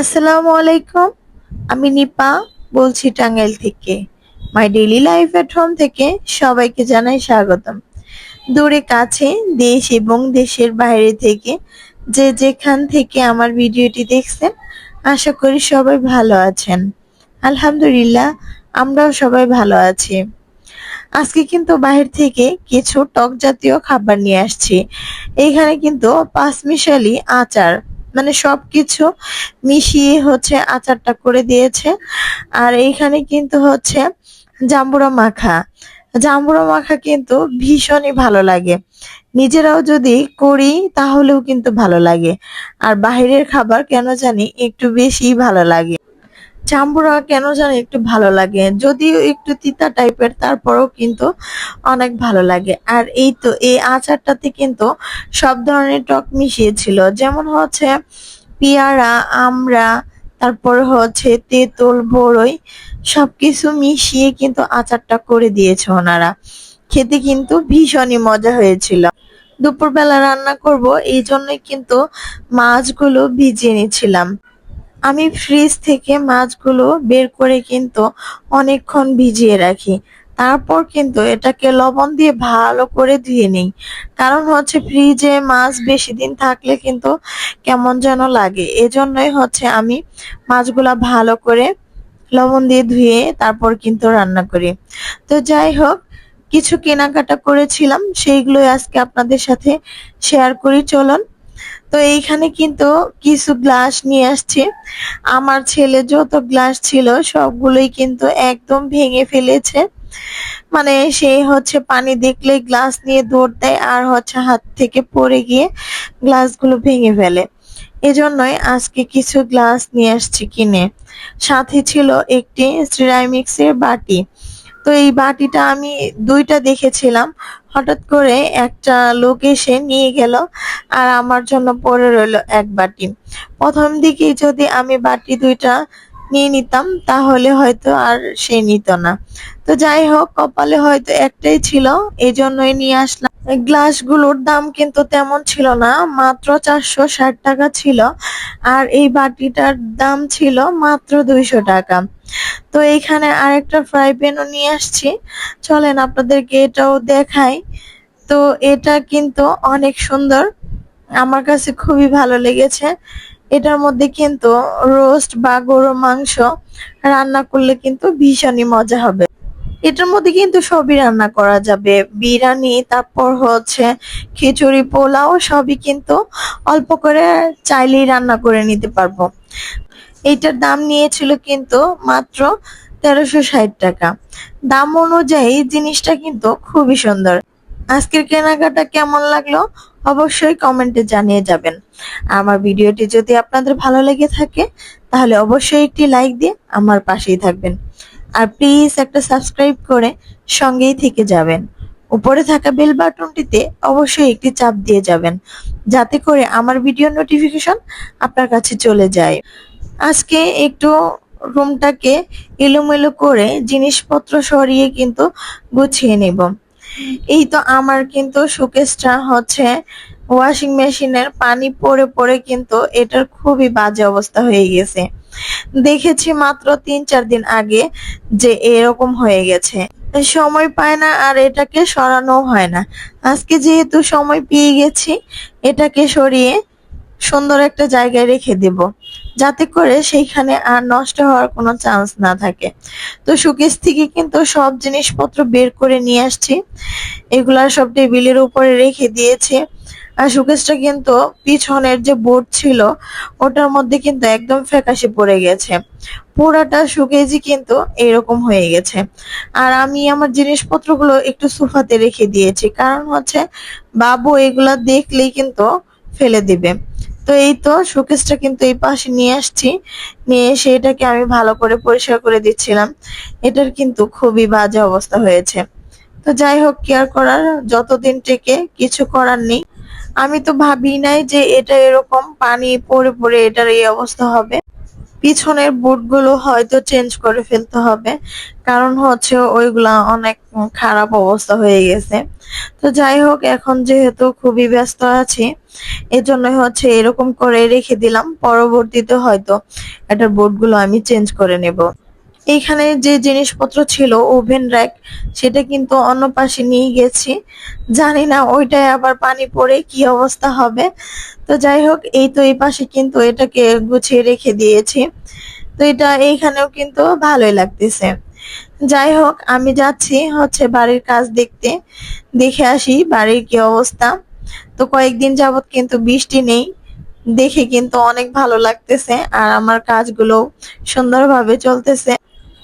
আসসালামু আলাইকুম। আমি নিপা, বলছি টাঙ্গাইল থেকে। My daily life at home থেকে সবাইকে জানাই স্বাগতম। দূরে কাছে দেশ এবং দেশের বাইরে থেকে যে যেখান থেকে আমার ভিডিওটি দেখছেন, আশা করি সবাই ভালো আছেন। আলহামদুলিল্লাহ, আমরাও সবাই ভালো আছি। আজকে কিন্তু বাহির থেকে কিছু টক জাতীয় খাবার নিয়ে আসছি। এখানে কিন্তু পাঁচমিশালি আচার মানে সব কিছু মিশিয়ে হচ্ছে আচারটা করে দিয়েছে। আর এইখানে কিন্তু হচ্ছে জাম্বুরা মাখা। জাম্বুরা মাখা কিন্তু ভীষণই ভালো লাগে। নিজেরাও যদি করি তাহলেও কিন্তু ভালো লাগে। আর বাহিরের খাবার কেন জানি একটু বেশি ভালো লাগে। জাম্বুরা কেন জানি একটু ভালো লাগে। যদিও একটু তিতা টাইপের, তারপরেও কিন্তু অনেক ভালো লাগে। আর এই তো, এই আচারটাতে কিন্তু সব ধরনের টক মিশিয়েছিল। যেমন হচ্ছে পেয়ারা, আমড়া, তারপর হচ্ছে তেঁতুল বড়ই সবকিছু মিশিয়ে কিন্তু আচারটা করে দিয়েছে ওনারা। খেতে কিন্তু ভীষণই মজা হয়েছিল। দুপুরবেলা রান্না করব, এই জন্যই কিন্তু মাছগুলো ভিজিয়ে নিয়েছিলাম। আমি ফ্রিজ থেকে মাছগুলো বের করে কিন্তু অনেকক্ষণ ভিজিয়ে রাখি। তারপর কিন্তু এটাকে লবণ দিয়ে ভালো করে ধুয়ে নিই। কারণ হচ্ছে ফ্রিজে মাছ বেশি দিন থাকলে কিন্তু কেমন যেন লাগে। এজন্যই হচ্ছে আমি মাছগুলা ভালো করে লবণ দিয়ে ধুয়ে তারপর কিন্তু রান্না করি। তো যাই হোক, কিছু কেনাকাটা করেছিলাম, সেইগুলোই আজকে আপনাদের সাথে শেয়ার করি। চলুন তো এইখানে কিন্তু কিছু গ্লাস নিয়ে আসছে। আমার ছেলে যত গ্লাস ছিল সবগুলোই কিন্তু একদম ভেঙে ফেলেছে। মানে সে হচ্ছে পানি দেখলে গ্লাস নিয়ে দৌড় দেয় আর হচ্ছে হাত থেকে পড়ে গিয়ে গ্লাসগুলো ভেঙে ফেলে। এজন্যই আজকে কিছু গ্লাস নিয়ে আসছি কিনে। সাথে ছিল একটি সিরামিক্সের বাটি। তো এই বাটিটা আমি দুইটা দেখেছিলাম। হঠাৎ করে একটা লোক এসে নিয়ে গেল আর আমার জন্য পড়ে রইল এক বাটি। প্রথম দিকে যদি আমি বাটি দুইটা নিয়ে নিতাম, তাহলে হয়তো আর সে নিত না। তো যাই হোক, কপালে হয়তো একটাই ছিল এই জন্যই নিয়ে আসলাম। গ্লাসগুলোর দাম কিন্তু তেমন ছিল না, মাত্র চারশো ষাট টাকা ছিল, আর এই বাটিটার দাম ছিল মাত্র দুইশো টাকা। তো এইখানে আরেকটা ফ্রাই প্যানও নিয়ে আসছি। চলেন আপনাদেরকে এটাও দেখাই। তো এটা কিন্তু অনেক সুন্দর, আমার কাছে খুবই ভালো লেগেছে। এটার মধ্যে কিন্তু রোস্ট বা গরু মাংস রান্না করলে কিন্তু ভীষণই মজা হবে। এটার মধ্যে কিন্তু সবই রান্না করা যাবে। বিরিয়ানি, তারপর হচ্ছে খিচুড়ি, পোলাও সবই কিন্তু অল্প করে চাইলেই রান্না করে নিতে পারব। এইটার দাম নিয়েছিল কিন্তু মাত্র তেরোশো ষাট টাকা। দাম অনুযায়ী জিনিসটা কিন্তু খুবই সুন্দর। আজকের কেনাকাটা কেমন লাগল? অবশ্যই কমেন্টে জানিয়ে যাবেন। আমার ভিডিওটি যদি আপনাদের ভালো লেগে থাকে, তাহলে অবশ্যই একটি লাইক দিয়ে আমার পাশেই থাকবেন। আর প্লিজ একটা সাবস্ক্রাইব করে সঙ্গেই থেকে যাবেন। উপরে থাকা বেল বাটনটিতে অবশ্যই একটি চাপ দিয়ে যাবেন, যাতে করে আমার ভিডিও নোটিফিকেশন আপনার কাছে চলে যায়। আজকে একটু রুমটাকে এলোমেলো করে জিনিসপত্র সরিয়ে কিন্তু গুছিয়ে নেব। এই তো আমার কিন্তু শোকেসটা হচ্ছে ওয়াশিং মেশিনের পানি পড়ে পড়ে কিন্তু এটার খুবই বাজে অবস্থা হয়ে গেছে। দেখেছি মাত্র তিন চার দিন আগে যে এরকম হয়ে গেছে। সময় পায় না আর এটাকে সরানো হয় না। আজকে যেহেতু সময় পেয়ে গেছি, এটাকে সরিয়ে সুন্দর একটা জায়গায় রেখে দেব। যাতে করে সেইখানে আর নষ্ট হওয়ার কোনো চান্স না থাকে। তো সুকেশ থেকে কিন্তু সব জিনিসপত্র বের করে নিয়ে আসছি। এগুলা সব টেবিলের উপরে রেখে দিয়েছে। আর সুকেশটা কিন্তু পিছনের যে বোর্ড ছিল, ওটার মধ্যে কিন্তু একদম ফ্যাকাশে পড়ে গেছে। পুরাটা সুকেজি কিন্তু এরকম হয়ে গেছে। আর আমি আমার জিনিসপত্রগুলো একটু সোফাতে রেখে দিয়েছি। কারণ হচ্ছে, বাবু এগুলা দেখলেই কিন্তু ফেলে দিবে। তো এই তো শোকেসটা কিন্তু এই পাশে নিয়ে আসছি। নিয়ে এসে এটাকে আমি ভালো করে পরিষ্কার করে দিচ্ছিলাম। এটার কিন্তু খুবই বাজে অবস্থা হয়েছে। তো যাই হোক কেয়ার করার যতদিন থেকে কিছু করার নেই। আমি তো ভাবি নাই যে এটা এরকম পানি পড়ে পড়ে এটার এই অবস্থা হবে। পিছনের বুটগুলো হয়তো চেঞ্জ করে ফেলতে হবে। কারণ হচ্ছে ওইগুলা অনেক খারাপ অবস্থা হয়ে গেছে। তো যাই হোক, এখন যেহেতু খুবই ব্যস্ত আছি, এজন্য হচ্ছে এরকম করে রেখে দিলাম। পরবর্তীতে হয়তো এটার বোর্ডগুলো আমি চেঞ্জ করে নেব। এইখানে যে জিনিসপত্র ছিল, ওভেন র্যাক, সেটা কিন্তু অন্য পাশে নিয়ে গেছি। জানি না ওইটায় আবার পানি পড়ে কি অবস্থা হবে। তো যাই হোক, এই তো এই পাশে কিন্তু এটাকে গুছিয়ে রেখে দিয়েছি। তো এটা এইখানেও কিন্তু ভালোই লাগতেছে। যাই হোক, আমি যাচ্ছি হচ্ছে বাড়ির কাজ দেখতে। দেখে আসি বাড়ির কি অবস্থা। তো কয়েকদিন যাবৎ কিন্তু বৃষ্টি নেই। দেখে কিন্তু অনেক ভালো লাগতেছে, আর আমার কাজগুলো সুন্দরভাবে চলতেছে।